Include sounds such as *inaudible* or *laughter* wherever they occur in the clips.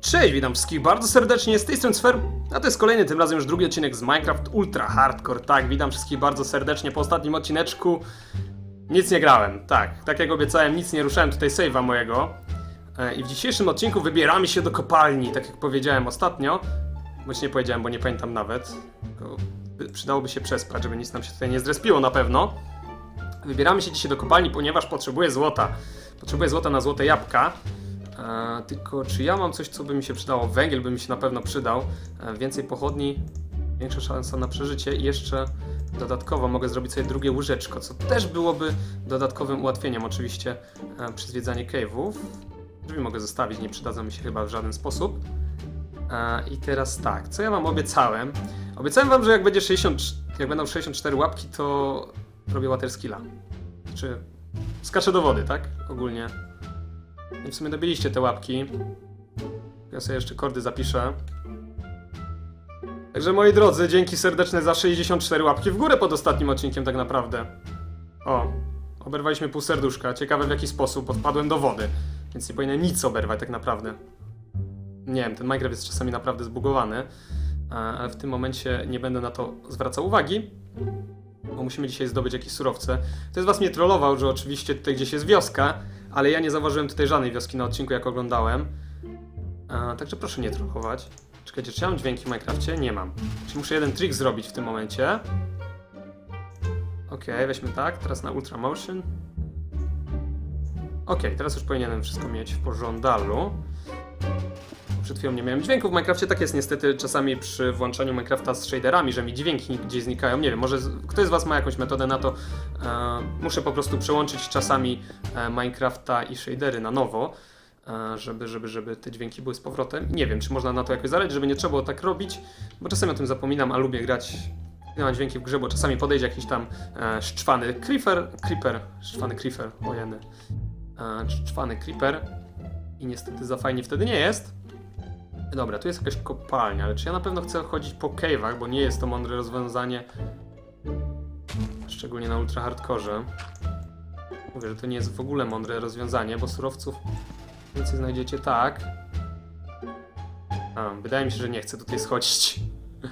Cześć, witam wszystkich bardzo serdecznie, z tej strony Sfer, a to jest kolejny, tym razem już drugi odcinek z Minecraft Ultra Hardcore. Tak, witam wszystkich bardzo serdecznie po ostatnim odcineczku. Nic nie grałem, tak, tak jak obiecałem, nic nie ruszałem tutaj save'a mojego. E, I w dzisiejszym odcinku wybieramy się do kopalni, tak jak powiedziałem ostatnio. Bądź nie powiedziałem, bo nie pamiętam nawet. Przydałoby się przespać, żeby nic nam się tutaj nie zrespiło na pewno. Wybieramy się dzisiaj do kopalni, ponieważ potrzebuję złota. Potrzebuję złota na złote jabłka. E, tylko czy ja mam coś, co by mi się przydało? Węgiel by mi się na pewno przydał. E, więcej pochodni, większa szansa na przeżycie i jeszcze dodatkowo mogę zrobić sobie drugie łyżeczko, co też byłoby dodatkowym ułatwieniem oczywiście e, przy zwiedzaniu cave'ów. Drzwi mogę zostawić, nie przydadzą mi się chyba w żaden sposób. E, I teraz tak, co ja wam obiecałem? Obiecałem wam, że jak będzie 60, jak będą 64 łapki, to robię water skilla. Czy skaczę do wody, tak? Ogólnie. I w sumie dobiliście te łapki. Ja sobie jeszcze kordy zapiszę. Także moi drodzy, dzięki serdeczne za 64 łapki w górę pod ostatnim odcinkiem tak naprawdę. O, oberwaliśmy pół serduszka. Ciekawe w jaki sposób odpadłem do wody. Więc nie powinienem nic oberwać tak naprawdę. Nie wiem, ten Minecraft jest czasami naprawdę zbugowany. Ale w tym momencie nie będę na to zwracał uwagi. Bo musimy dzisiaj zdobyć jakieś surowce. To jest was nie trollował, że oczywiście tutaj gdzieś jest wioska, ale ja nie zauważyłem tutaj żadnej wioski na odcinku, jak oglądałem. A, także proszę nie trollować. Czekajcie, czy ja mam dźwięki w Minecrafcie? Nie mam. Muszę jeden trik zrobić w tym momencie. Okej, weźmy tak, teraz na Ultra Motion. Okej, teraz już powinienem wszystko mieć w pożądalu. Przed chwilą nie miałem dźwięków w Minecrafcie, tak jest niestety czasami przy włączaniu Minecrafta z shaderami, że mi dźwięki gdzieś znikają. Nie wiem, może ktoś z Was ma jakąś metodę na to. E, muszę po prostu przełączyć czasami e, Minecrafta i shadery na nowo, e, żeby, żeby, żeby te dźwięki były z powrotem. Nie wiem, czy można na to jakoś zaradzić, żeby nie trzeba było tak robić, bo czasami o tym zapominam, a lubię grać mam dźwięki w grze, bo czasami podejdzie jakiś tam e, szczwany creeper, creeper, szczwany creeper, ojeny, e, szczwany creeper i niestety za fajnie wtedy nie jest. Dobra, tu jest jakaś kopalnia, ale czy ja na pewno chcę chodzić po cave'ach, bo nie jest to mądre rozwiązanie. Szczególnie na ultra hardkorze. Mówię, że to nie jest w ogóle mądre rozwiązanie, bo surowców więcej znajdziecie tak. A, wydaje mi się, że nie chcę tutaj schodzić.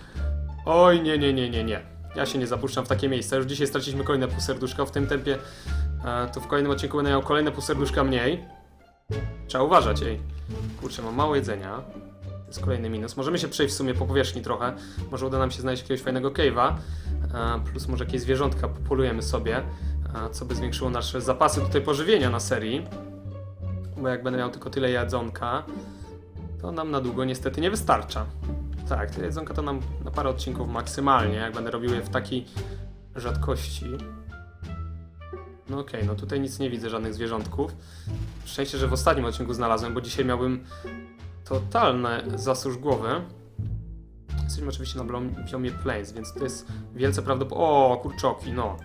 *laughs* Oj, nie, nie, nie, nie, nie. Ja się nie zapuszczam w takie miejsca. Już dzisiaj straciliśmy kolejne pół serduszka. W tym tempie e, to w kolejnym odcinku będę miał kolejne pół serduszka mniej. Trzeba uważać, ej. Kurczę, mam mało jedzenia. Jest kolejny minus. Możemy się przejść w sumie po powierzchni trochę. Może uda nam się znaleźć jakiegoś fajnego cave'a. e, Plus może jakieś zwierzątka popolujemy sobie. e, Co by zwiększyło nasze zapasy tutaj pożywienia na serii. Bo jak będę miał tylko tyle jedzonka, to nam na długo niestety nie wystarcza. Tak, tyle jedzonka to nam na parę odcinków maksymalnie, jak będę robił je w takiej rzadkości. No okej, no tutaj nic nie widzę, żadnych zwierzątków. Szczęście, że w ostatnim odcinku znalazłem, bo dzisiaj miałbym totalne zasusz głowy. Jesteśmy oczywiście na biomie Plains, więc to jest wielce prawdopodobne... O, kurczoki, no.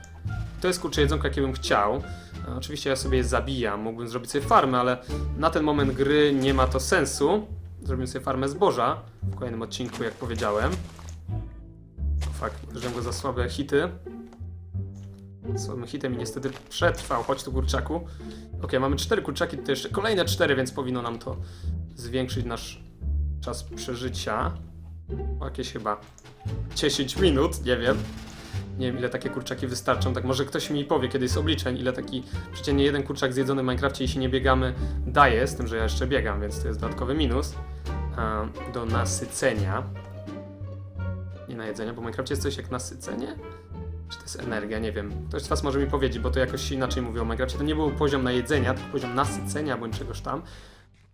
To jest kurcze jedzonko, jakie bym chciał. E, Oczywiście ja sobie je zabijam, mógłbym zrobić sobie farmę, ale na ten moment gry nie ma to sensu. Zrobimy sobie farmę zboża w kolejnym odcinku, jak powiedziałem. Fakt, uderzyłem go za słabe hity. Słabym hitem i niestety przetrwał. Chodź tu, kurczaku. Ok, mamy cztery kurczaki, to jeszcze kolejne cztery, więc powinno nam to zwiększyć nasz czas przeżycia. O jakieś chyba 10 minut, nie wiem. Nie wiem, ile takie kurczaki wystarczą. Tak może ktoś mi powie kiedyś z obliczeń, ile taki przeciętnie jeden kurczak zjedzony w Minecrafcie, jeśli nie biegamy, daje, z tym, że ja jeszcze biegam, więc to jest dodatkowy minus do nasycenia. Nie na jedzenie, bo w Minecrafcie jest coś jak nasycenie? Czy to jest energia? Nie wiem. Ktoś z Was może mi powiedzieć, bo to jakoś inaczej mówiło o Minecrafcie. To nie był poziom na jedzenia, tylko poziom nasycenia bądź czegoś tam.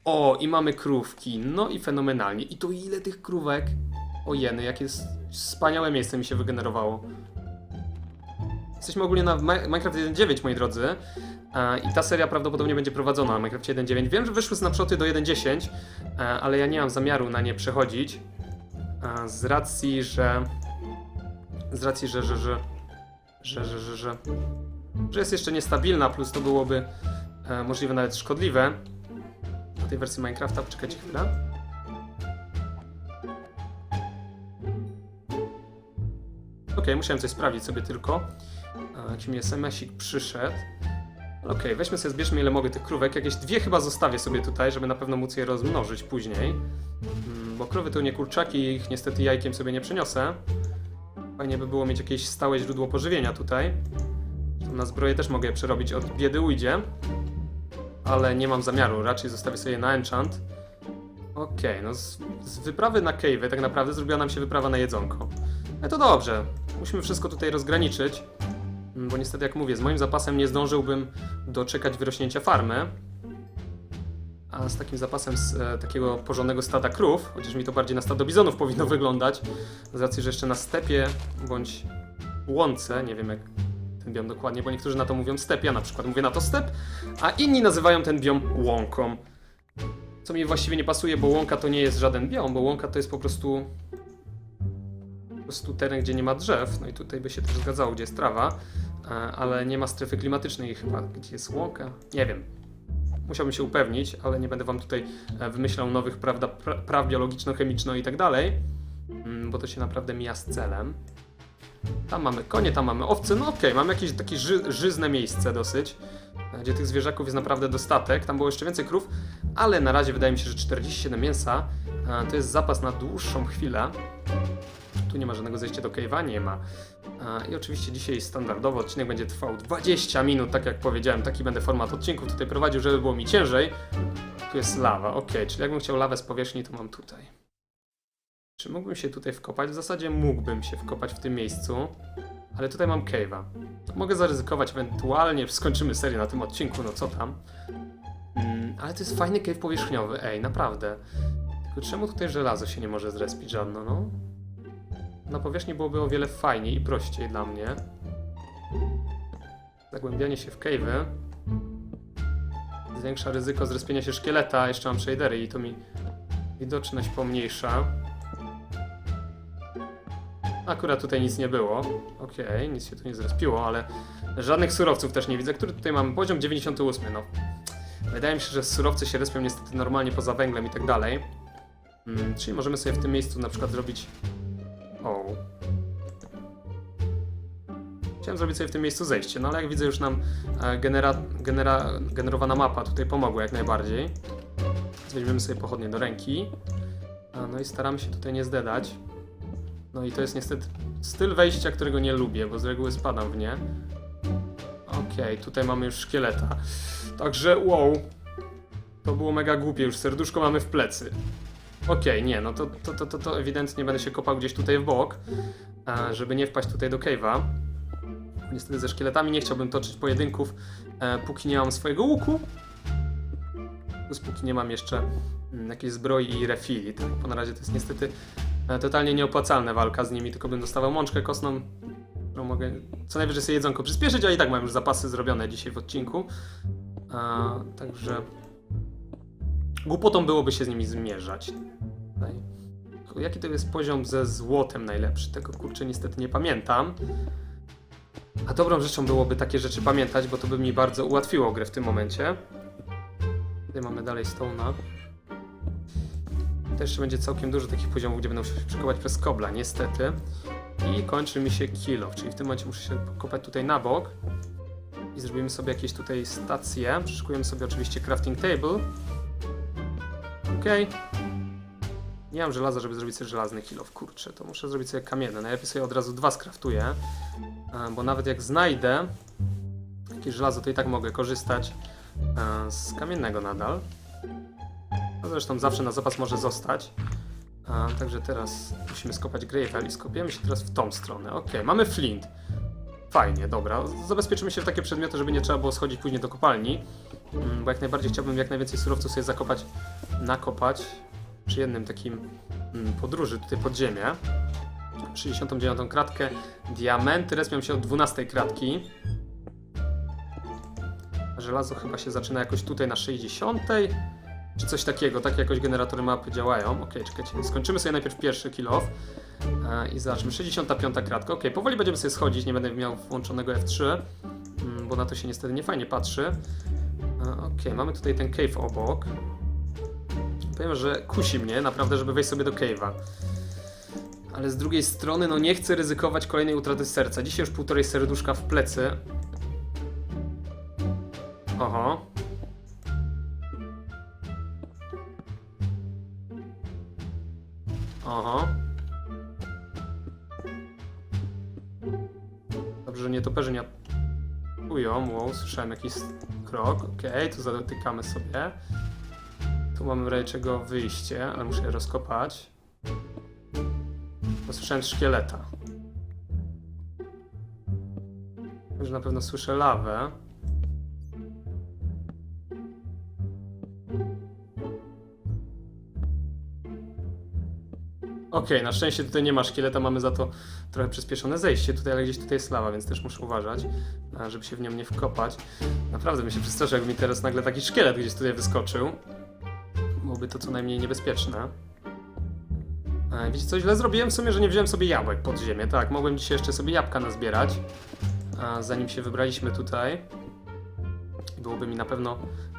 O, i mamy krówki. No i fenomenalnie. I to ile tych krówek? O jeny, jakie wspaniałe miejsce mi się wygenerowało. Jesteśmy ogólnie na Mi- Minecraft 1.9, moi drodzy. E, I ta seria prawdopodobnie będzie prowadzona na Minecraft 1.9. Wiem, że wyszły snapshoty do 1.10, e, ale ja nie mam zamiaru na nie przechodzić. e, Z racji, że. Z racji, że. że, że że, że, że, że, że jest jeszcze niestabilna, plus to byłoby możliwe nawet szkodliwe na tej wersji Minecrafta. Poczekajcie chwilę. Okej, musiałem coś sprawdzić sobie tylko. E, Jakiś mi SMS-ik przyszedł. Okej, weźmy sobie, zbierzmy ile mogę tych krówek. Jakieś dwie chyba zostawię sobie tutaj, żeby na pewno móc je rozmnożyć później. Mm, Bo krowy to nie kurczaki, ich niestety jajkiem sobie nie przyniosę. Fajnie by było mieć jakieś stałe źródło pożywienia tutaj. Na zbroję też mogę je przerobić, od biedy ujdzie. Ale nie mam zamiaru, raczej zostawię sobie na enchant. Okej, no z, z wyprawy na cave tak naprawdę zrobiła nam się wyprawa na jedzonko. Ale to dobrze, musimy wszystko tutaj rozgraniczyć. Mm, Bo niestety, jak mówię, z moim zapasem nie zdążyłbym doczekać wyrośnięcia farmy. A z takim zapasem z e, takiego porządnego stada krów, chociaż mi to bardziej na stado bizonów powinno wyglądać, z racji, że jeszcze na stepie bądź łące, nie wiem jak ten biom dokładnie, bo niektórzy na to mówią step, ja na przykład mówię na to step, a inni nazywają ten biom łąką. Co mi właściwie nie pasuje, bo łąka to nie jest żaden biom, bo łąka to jest po prostu po prostu teren, gdzie nie ma drzew, no i tutaj by się też zgadzało, gdzie jest trawa, e, ale nie ma strefy klimatycznej chyba, gdzie jest łąka, nie wiem. Musiałbym się upewnić, ale nie będę wam tutaj e, wymyślał nowych prawda, pra, praw biologiczno-chemiczno i tak dalej, mm, bo to się naprawdę mija z celem. Tam mamy konie, tam mamy owce, no okej, mamy jakieś takie ży, żyzne miejsce dosyć, gdzie tych zwierzaków jest naprawdę dostatek, tam było jeszcze więcej krów, ale na razie wydaje mi się, że 47 mięsa to jest zapas na dłuższą chwilę. Tu nie ma żadnego zejścia do cave'a, nie ma. I oczywiście dzisiaj standardowo odcinek będzie trwał 20 minut, tak jak powiedziałem, taki będę format odcinków tutaj prowadził, żeby było mi ciężej. Tu jest lawa, ok, czyli jakbym chciał lawę z powierzchni, to mam tutaj. Czy mógłbym się tutaj wkopać? W zasadzie mógłbym się wkopać w tym miejscu, ale tutaj mam cave'a. Mogę zaryzykować, ewentualnie skończymy serię na tym odcinku, no co tam. Mm, ale to jest fajny cave powierzchniowy, ej, naprawdę. Tylko czemu tutaj żelazo się nie może zrespić żadno, no? Na powierzchni byłoby o wiele fajniej i prościej dla mnie. Zagłębianie się w cave'y zwiększa ryzyko zrespienia się szkieleta, jeszcze mam shadery i to mi widoczność pomniejsza. Akurat tutaj nic nie było. Okej, nic się tu nie zrespiło, ale żadnych surowców też nie widzę. Który tutaj mamy? Poziom 98, no. Wydaje mi się, że surowce się respią niestety normalnie poza węglem i tak dalej. Mm, czyli możemy sobie w tym miejscu na przykład zrobić o. Chciałem zrobić sobie w tym miejscu zejście, no ale jak widzę już nam e, genera, genera, generowana mapa tutaj pomogła jak najbardziej. Więc weźmiemy sobie pochodnie do ręki. No i staramy się tutaj nie zdedać. No i to jest niestety styl wejścia, którego nie lubię, bo z reguły spadam w nie. Okej, tutaj mamy już szkieleta. Także wow. To było mega głupie, już serduszko mamy w plecy. Okej, nie, no to, to, to, to, to ewidentnie będę się kopał gdzieś tutaj w bok, e, żeby nie wpaść tutaj do cave'a. Niestety ze szkieletami nie chciałbym toczyć pojedynków, e, póki nie mam swojego łuku. Plus póki nie mam jeszcze mm, jakiejś zbroi i refili, tak? Bo na razie to jest niestety totalnie nieopłacalna walka z nimi, tylko bym dostawał mączkę kostną, którą mogę co najwyżej sobie jedzonko przyspieszyć, a i tak mam już zapasy zrobione dzisiaj w odcinku. E, także głupotą byłoby się z nimi zmierzać. Jaki to jest poziom ze złotem najlepszy? Tego kurczę niestety nie pamiętam. A dobrą rzeczą byłoby takie rzeczy pamiętać, bo to by mi bardzo ułatwiło grę w tym momencie. Tutaj mamy dalej Stone'a. To jeszcze będzie całkiem dużo takich poziomów, gdzie będę musiał się przekopać przez kobla, niestety. I kończy mi się kill off, czyli w tym momencie muszę się kopać tutaj na bok. I zrobimy sobie jakieś tutaj stacje. Przyszykujemy sobie oczywiście crafting table. Okej. Nie mam żelaza, żeby zrobić sobie żelazny kilof. Kurczę, to muszę zrobić sobie kamienne. Najlepiej sobie od razu dwa skraftuję. Bo nawet jak znajdę jakieś żelazo, to i tak mogę korzystać z kamiennego nadal. No zresztą zawsze na zapas może zostać. A, także teraz musimy skopać gravel i skopiemy się teraz w tą stronę. Ok, mamy flint. Fajnie, dobra. Zabezpieczymy się w takie przedmioty, żeby nie trzeba było schodzić później do kopalni. Mm, Bo jak najbardziej chciałbym jak najwięcej surowców sobie zakopać, nakopać przy jednym takim mm, podróży tutaj pod ziemię. 69 kratkę. Diamenty respią się od 12 kratki. Żelazo chyba się zaczyna jakoś tutaj na 60. Czy coś takiego, tak jakoś generatory mapy działają. Ok, czekajcie, skończymy sobie najpierw pierwszy kill off. E, I zobaczmy, 65 kratka. Ok, powoli będziemy sobie schodzić, nie będę miał włączonego F3, mm, bo na to się niestety nie fajnie patrzy. E, ok, mamy tutaj ten cave obok. Powiem, że kusi mnie naprawdę, żeby wejść sobie do cave'a. Ale z drugiej strony, no nie chcę ryzykować kolejnej utraty serca. Dzisiaj już półtorej serduszka w plecy. Oho. Oho. Dobrze, że nie toperzy nie atakują. Wow, słyszałem jakiś krok. Okej, tu zadotykamy sobie. Tu mamy w razie czego wyjście, ale muszę je rozkopać. Bo słyszałem szkieleta. Że na pewno słyszę lawę. Okej, na szczęście tutaj nie ma szkieleta, mamy za to trochę przyspieszone zejście tutaj, ale gdzieś tutaj jest lawa, więc też muszę uważać, a, żeby się w nią nie wkopać. Naprawdę bym się przestraszył, jakby mi teraz nagle taki szkielet gdzieś tutaj wyskoczył. Byłoby to co najmniej niebezpieczne. E, Wiecie co, źle zrobiłem w sumie, że nie wziąłem sobie jabłek pod ziemię. Tak, mogłem dzisiaj jeszcze sobie jabłka nazbierać, a, zanim się wybraliśmy tutaj. Byłoby mi na pewno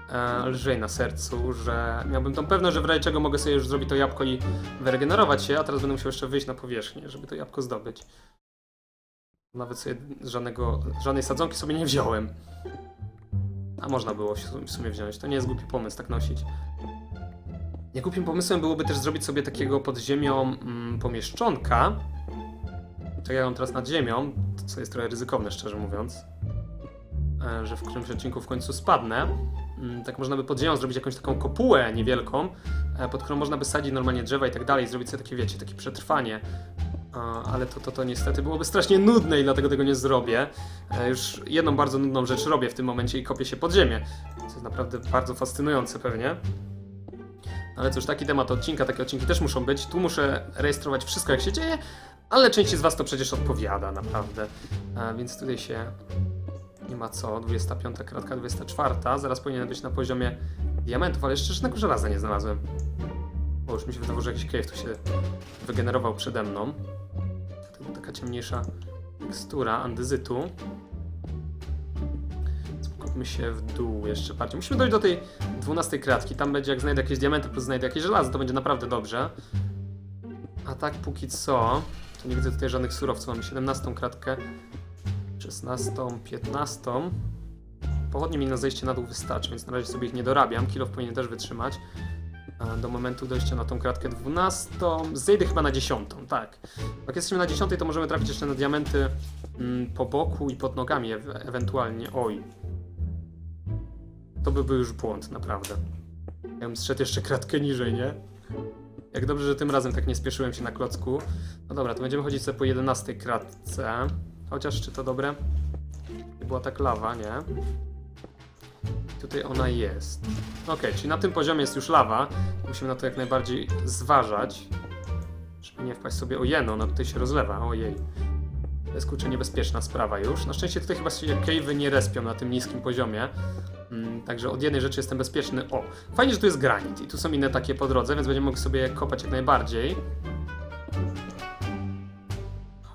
e, lżej na sercu, że miałbym tą pewność, że w razie czego mogę sobie już zrobić to jabłko i wyregenerować się, a teraz będę musiał jeszcze wyjść na powierzchnię, żeby to jabłko zdobyć. Nawet sobie żadnego, żadnej sadzonki sobie nie wziąłem. A można było w sumie wziąć. To nie jest głupi pomysł tak nosić. Niegłupim pomysłem byłoby też zrobić sobie takiego pod ziemią mm, pomieszczonka. Tak jak ja mam teraz nad ziemią, co jest trochę ryzykowne, szczerze mówiąc. E, że w którymś odcinku w końcu spadnę. Mm, Tak można by pod ziemią zrobić jakąś taką kopułę niewielką, e, pod którą można by sadzić normalnie drzewa i tak dalej, zrobić sobie takie, wiecie, takie przetrwanie. A, Ale to, to, to niestety byłoby strasznie nudne i dlatego tego nie zrobię. E, Już jedną bardzo nudną rzecz robię w tym momencie i kopię się pod ziemię. Co jest naprawdę bardzo fascynujące pewnie. Ale cóż, taki temat odcinka, takie odcinki też muszą być. Tu muszę rejestrować wszystko jak się dzieje, ale części z was to przecież odpowiada naprawdę. A, więc tutaj się nie ma co. 25 kratka, 24. Zaraz powinien być na poziomie diamentów, ale jeszcze żadnego żelaza nie znalazłem. Bo już mi się wydawało, że jakiś cave tu się wygenerował przede mną. To taka ciemniejsza tekstura andyzytu. Skupmy się w dół jeszcze bardziej. Musimy dojść do tej 12 kratki. Tam będzie, jak znajdę jakieś diamenty, plus znajdę jakieś żelazo, to będzie naprawdę dobrze. A tak póki co, to nie widzę tutaj żadnych surowców. Mamy 17 kratkę, 16, 15. Pochodnie mi na zejście na dół wystarczy, więc na razie sobie ich nie dorabiam. Kilof powinien też wytrzymać. Do momentu dojścia na tą kratkę 12. Zejdę chyba na 10, tak. Jak jesteśmy na 10, to możemy trafić jeszcze na diamenty mm, po boku i pod nogami e ewentualnie. Oj. To by był już błąd, naprawdę. Ja bym zszedł jeszcze kratkę niżej, nie? Jak dobrze, że tym razem tak nie spieszyłem się na klocku. No dobra, to będziemy chodzić sobie po 11 kratce. Chociaż czy to dobre? Była tak lawa, nie? Tutaj ona jest. Ok, czyli na tym poziomie jest już lawa. Musimy na to jak najbardziej zważać. Żeby nie wpaść sobie o jeno, ona tutaj się rozlewa. Ojej. To jest kurczę niebezpieczna sprawa już. Na szczęście tutaj chyba się cave'y nie respią na tym niskim poziomie. Mm, także od jednej rzeczy jestem bezpieczny. O, fajnie, że tu jest granit i tu są inne takie po drodze, więc będziemy mogli sobie kopać jak najbardziej.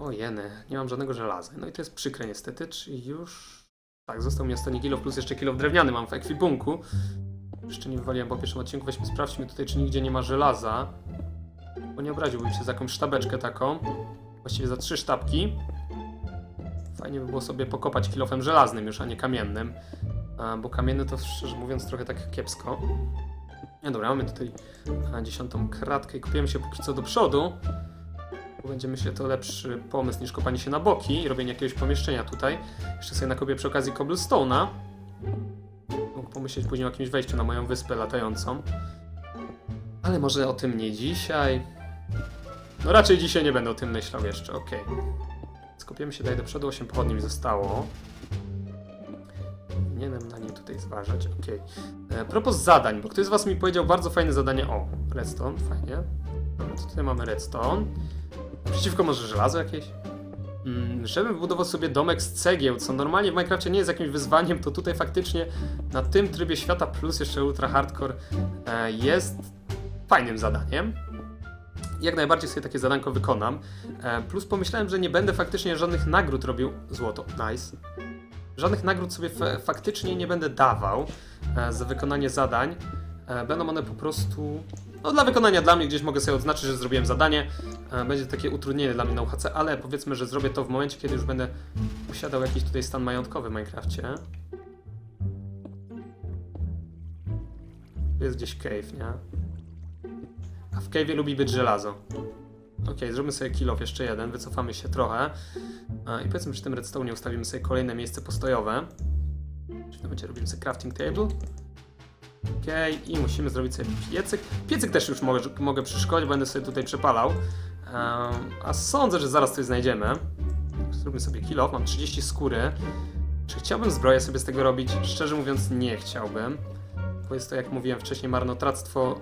O jeny, nie mam żadnego żelaza. No i to jest przykre niestety, czyli już... Tak, został mi ostatni kilo plus jeszcze kilo drewniany mam w ekwipunku. Jeszcze nie wywaliłem po pierwszym odcinku, weźmy sprawdźmy tutaj, czy nigdzie nie ma żelaza. Bo nie obraziłbym się za jakąś sztabeczkę taką. Właściwie za trzy sztabki. Fajnie by było sobie pokopać kilofem żelaznym już, a nie kamiennym. A, bo kamienny to szczerze mówiąc trochę tak kiepsko. No dobra, mamy tutaj dziesiątą kratkę i kopiemy się póki co do przodu. Będzie myślę to lepszy pomysł niż kopanie się na boki i robienie jakiegoś pomieszczenia tutaj. Jeszcze sobie nakopię przy okazji cobblestone'a. Mógł pomyśleć później o jakimś wejściu na moją wyspę latającą. Ale może o tym nie dzisiaj. No raczej dzisiaj nie będę o tym myślał jeszcze, okej. Skopiemy się dalej do przodu, 8 pochodni mi zostało. Powinienem na nie tutaj zważać, okej. Okay. Propos zadań, bo ktoś z was mi powiedział bardzo fajne zadanie. O, redstone, fajnie. To tutaj mamy redstone. Przeciwko może żelazo jakieś? Mm, żeby budował sobie domek z cegieł, co normalnie w Minecrafcie nie jest jakimś wyzwaniem, to tutaj faktycznie na tym trybie świata plus jeszcze ultra hardcore e, jest fajnym zadaniem. Jak najbardziej sobie takie zadanko wykonam. E, plus pomyślałem, że nie będę faktycznie żadnych nagród robił. Złoto, nice. Żadnych nagród sobie fa- faktycznie nie będę dawał e, za wykonanie zadań. E, będą one po prostu no, dla wykonania dla mnie, gdzieś mogę sobie odznaczyć, że zrobiłem zadanie. E, będzie takie utrudnienie dla mnie na UHC, ale powiedzmy, że zrobię to w momencie, kiedy już będę posiadał jakiś tutaj stan majątkowy w Minecrafcie. Jest gdzieś cave, nie? A w cave'ie lubi być żelazo. Okej, zróbmy sobie kill jeszcze jeden, wycofamy się trochę. A, I powiedzmy, w tym redstone ustawimy sobie kolejne miejsce postojowe. W tym momencie robimy sobie crafting table. Okej, i musimy zrobić sobie piecyk. Piecyk też już mogę, mogę przyszkolić, będę sobie tutaj przepalał. Em, a sądzę, że zaraz coś znajdziemy. Zróbmy sobie kill off, mam 30 skóry. Czy chciałbym zbroję sobie z tego robić? Szczerze mówiąc, nie chciałbym. Bo jest to, jak mówiłem wcześniej, marnotrawstwo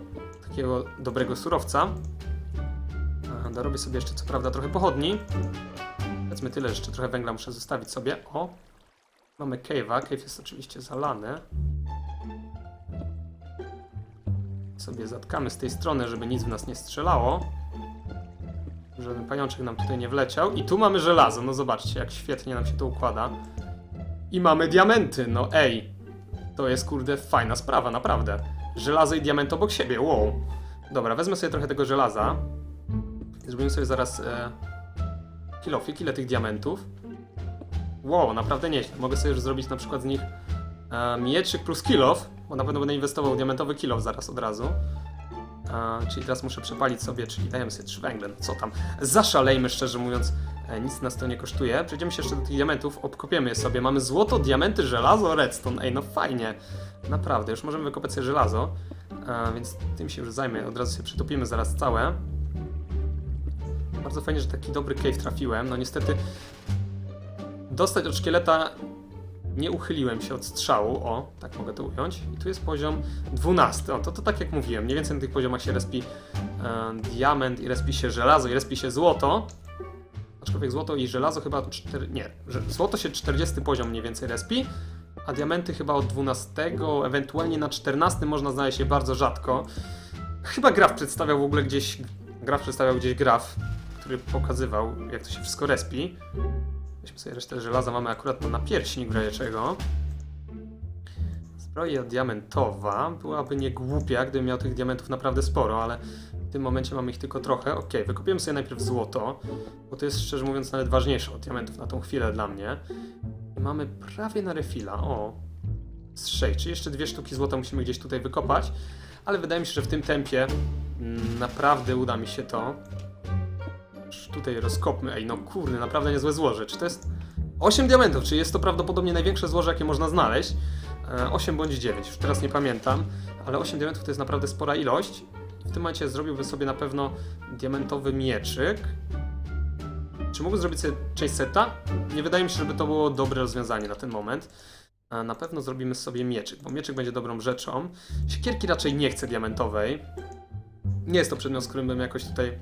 takiego dobrego surowca. Dorobię sobie jeszcze, co prawda, trochę pochodni. Powiedzmy tyle, że jeszcze trochę węgla muszę zostawić sobie. O! Mamy cave'a. Cave jest oczywiście zalany. Sobie zatkamy z tej strony, żeby nic w nas nie strzelało. Żaden pajączek nam tutaj nie wleciał. I tu mamy żelazo. No zobaczcie, jak świetnie nam się to układa. I mamy diamenty. No ej. To jest kurde fajna sprawa, naprawdę. Żelazo i diament obok siebie, wow. Dobra, wezmę sobie trochę tego żelaza. Zrobimy sobie zaraz e, kilofik, ile tych diamentów. Wow, naprawdę nieźle. Mogę sobie już zrobić na przykład z nich mieczyk plus kilof, bo na pewno będę inwestował w diamentowy kilof zaraz od razu. E, czyli teraz muszę przepalić sobie, czyli dajemy sobie trzy węgle, no co tam. Zaszalejmy, szczerze mówiąc, e, nic nas to nie kosztuje. Przejdziemy się jeszcze do tych diamentów, obkopiemy je sobie. Mamy złoto, diamenty, żelazo, redstone. Ej, no fajnie. Naprawdę, już możemy wykopać sobie żelazo, e, więc tym się już zajmę. Od razu się przytopimy zaraz całe. Bardzo fajnie, że taki dobry cave trafiłem. No niestety dostać od szkieleta nie uchyliłem się od strzału. O, tak mogę to ująć. I tu jest poziom 12. O, to, to tak jak mówiłem, mniej więcej na tych poziomach się respi e, diament i respi się żelazo i respi się złoto. Aczkolwiek złoto i żelazo chyba 4, nie, złoto się 40 poziom mniej więcej respi, a diamenty chyba od 12, ewentualnie na 14 można znaleźć je bardzo rzadko. Chyba graf przedstawiał w ogóle gdzieś, graf przedstawiał gdzieś graf, który pokazywał jak to się wszystko respi. Weźmy sobie resztę żelaza, mamy akurat na pierśnik w. Zbroja diamentowa byłaby nie głupia, gdybym miał tych diamentów naprawdę sporo, ale w tym momencie mamy ich tylko trochę. Ok, wykopiemy sobie najpierw złoto, bo to jest szczerze mówiąc nawet ważniejsze od diamentów na tą chwilę dla mnie. I mamy prawie na refila, o. Z 6, czyli jeszcze dwie sztuki złota musimy gdzieś tutaj wykopać, ale wydaje mi się, że w tym tempie mm, naprawdę uda mi się to. Tutaj rozkopmy, ej no kurde, naprawdę niezłe złoże. Czy to jest 8 diamentów, czyli jest to prawdopodobnie największe złoże, jakie można znaleźć. E, 8 bądź 9, już teraz nie pamiętam, ale 8 diamentów to jest naprawdę spora ilość. W tym momencie zrobiłbym sobie na pewno diamentowy mieczyk. Czy mógłbym zrobić sobie część seta? Nie wydaje mi się, żeby to było dobre rozwiązanie na ten moment. A Na pewno zrobimy sobie mieczyk, bo mieczyk będzie dobrą rzeczą. Siekierki raczej nie chcę diamentowej. Nie jest to przedmiot, z którym bym jakoś tutaj...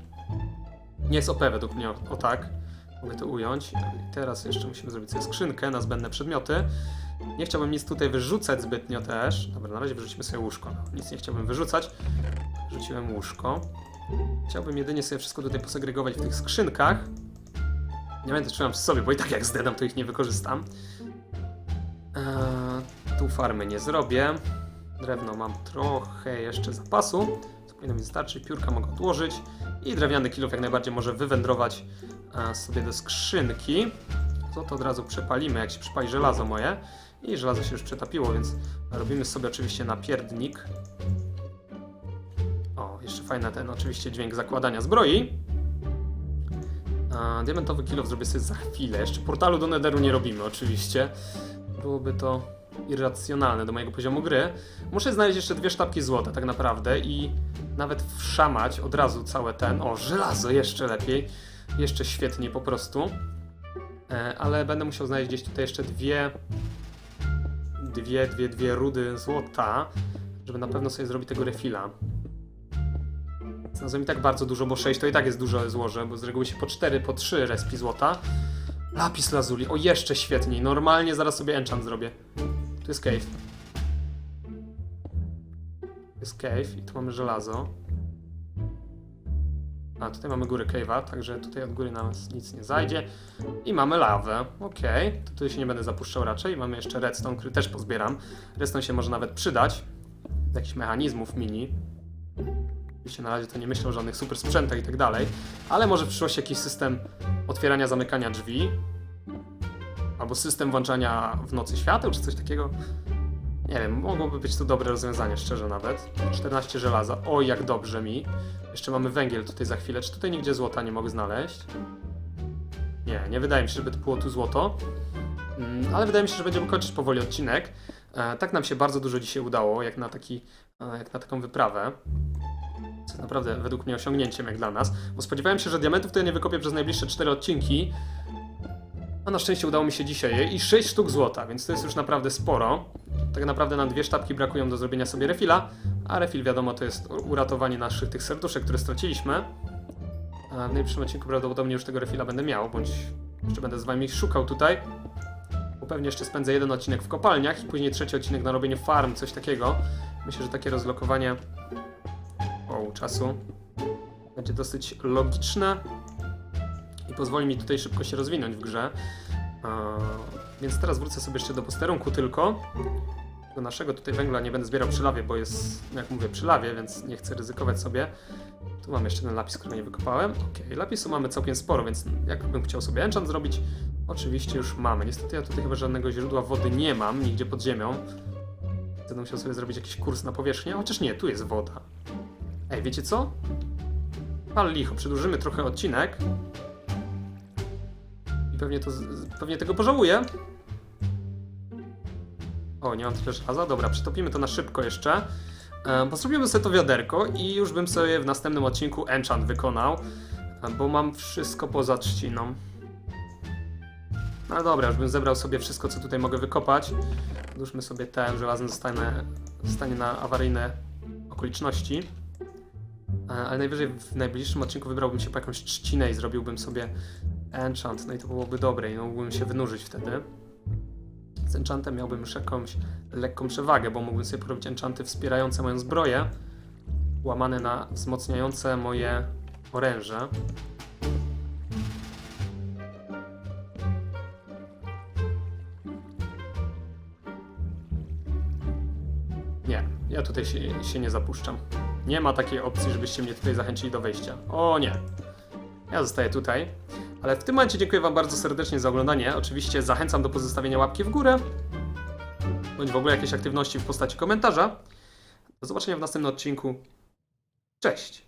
Nie jest OP według mnie, o, o tak. Mogę to ująć. I teraz jeszcze musimy zrobić sobie skrzynkę na zbędne przedmioty. Nie chciałbym nic tutaj wyrzucać zbytnio też. Dobra, na razie wyrzucimy sobie łóżko. No, nic nie chciałbym wyrzucać. Rzuciłem łóżko. Chciałbym jedynie sobie wszystko tutaj posegregować w tych skrzynkach. Nie będę trzymam przy sobie, bo i tak jak zdedam, to ich nie wykorzystam. Eee, tu farmy nie zrobię. Drewno mam trochę jeszcze zapasu. Powinno mi starczyć. Piórka mogę odłożyć. I drewniany kilof jak najbardziej może wywędrować e, sobie do skrzynki. Co to od razu przepalimy, jak się przypali żelazo moje. I żelazo się już przetapiło, więc robimy sobie oczywiście napierdnik. O, jeszcze fajny ten oczywiście dźwięk zakładania zbroi. A, diamentowy kilof zrobię sobie za chwilę. Jeszcze portalu do Netheru nie robimy oczywiście. Byłoby to irracjonalne do mojego poziomu gry. Muszę znaleźć jeszcze dwie sztabki złota tak naprawdę i nawet wszamać od razu całe ten. O, żelazo jeszcze lepiej. Jeszcze świetniej po prostu. E, ale będę musiał znaleźć gdzieś tutaj jeszcze dwie dwie, dwie, dwie rudy złota, żeby na pewno sobie zrobić tego refila. Znalazłem i tak bardzo dużo, bo 6 to i tak jest dużo złoże, bo z reguły się po 4, po 3 respi złota. Lapis lazuli, o jeszcze świetniej, normalnie zaraz sobie enchant zrobię. Tu jest cave. Jest cave i tu mamy żelazo. A, tutaj mamy górę cave'a, także tutaj od góry nas nic nie zajdzie. I mamy lawę, okej. To tutaj się nie będę zapuszczał raczej. Mamy jeszcze redstone, który też pozbieram. Redstone się może nawet przydać. Z jakichś mechanizmów mini. Oczywiście na razie to nie myślę o żadnych super sprzętach i tak dalej, ale może w przyszłości jakiś system otwierania, zamykania drzwi, albo system włączania w nocy świateł, czy coś takiego. Nie wiem, mogłoby być to dobre rozwiązanie, szczerze nawet. 14 żelaza. Oj, jak dobrze mi. Jeszcze mamy węgiel tutaj za chwilę. Czy tutaj nigdzie złota nie mogę znaleźć? Nie, nie wydaje mi się, żeby było tu złoto. Mm, ale wydaje mi się, że będziemy kończyć powoli odcinek. E, tak nam się bardzo dużo dzisiaj udało, jak na, taki, e, jak na taką wyprawę. Co naprawdę według mnie osiągnięciem jak dla nas. Bo spodziewałem się, że diamentów ja nie wykopię przez najbliższe 4 odcinki. A na szczęście udało mi się dzisiaj i 6 sztuk złota, więc to jest już naprawdę sporo. Tak naprawdę nam dwie sztabki brakują do zrobienia sobie refila, a refil wiadomo to jest uratowanie naszych tych serduszek, które straciliśmy. A w najbliższym odcinku prawdopodobnie już tego refila będę miał, bądź jeszcze będę z wami szukał tutaj. Bo pewnie jeszcze spędzę jeden odcinek w kopalniach i później trzeci odcinek na robienie farm, coś takiego. Myślę, że takie rozlokowanie o, czasu będzie dosyć logiczne i pozwoli mi tutaj szybko się rozwinąć w grze. Eee, więc teraz wrócę sobie jeszcze do posterunku tylko. Do naszego tutaj węgla nie będę zbierał przy lawie, bo jest, jak mówię, przy lawie, więc nie chcę ryzykować sobie. Tu mam jeszcze ten lapis, który nie wykopałem. Ok, lapisu mamy całkiem sporo, więc jakbym chciał sobie enchant zrobić, oczywiście już mamy. Niestety ja tutaj chyba żadnego źródła wody nie mam, nigdzie pod ziemią. Będę musiał sobie zrobić jakiś kurs na powierzchnię, chociaż nie, tu jest woda. Ej, wiecie co? Pal licho, przedłużymy trochę odcinek. I pewnie, to, pewnie tego pożałuję. O, nie mam tyle żelaza. Dobra, przytopimy to na szybko jeszcze. E, bo zrobimy sobie to wiaderko i już bym sobie w następnym odcinku enchant wykonał. e, Bo mam wszystko poza trzciną. No dobra, już bym zebrał sobie wszystko, co tutaj mogę wykopać. Odłóżmy sobie ten, żelazny zostanę, zostanie na awaryjne okoliczności. E, Ale najwyżej w najbliższym odcinku wybrałbym się po jakąś trzcinę i zrobiłbym sobie enchant, no i to byłoby dobre i mógłbym się wynurzyć wtedy. Z enchantem miałbym już jakąś lekką przewagę, bo mógłbym sobie porobić enchanty wspierające moją zbroję, łamane na wzmocniające moje oręże. Nie, ja tutaj się, się nie zapuszczam. Nie ma takiej opcji, żebyście mnie tutaj zachęcili do wejścia. O nie. Ja zostaję tutaj. Ale w tym momencie dziękuję Wam bardzo serdecznie za oglądanie. Oczywiście zachęcam do pozostawienia łapki w górę, bądź w ogóle jakiejś aktywności w postaci komentarza. Do zobaczenia w następnym odcinku. Cześć!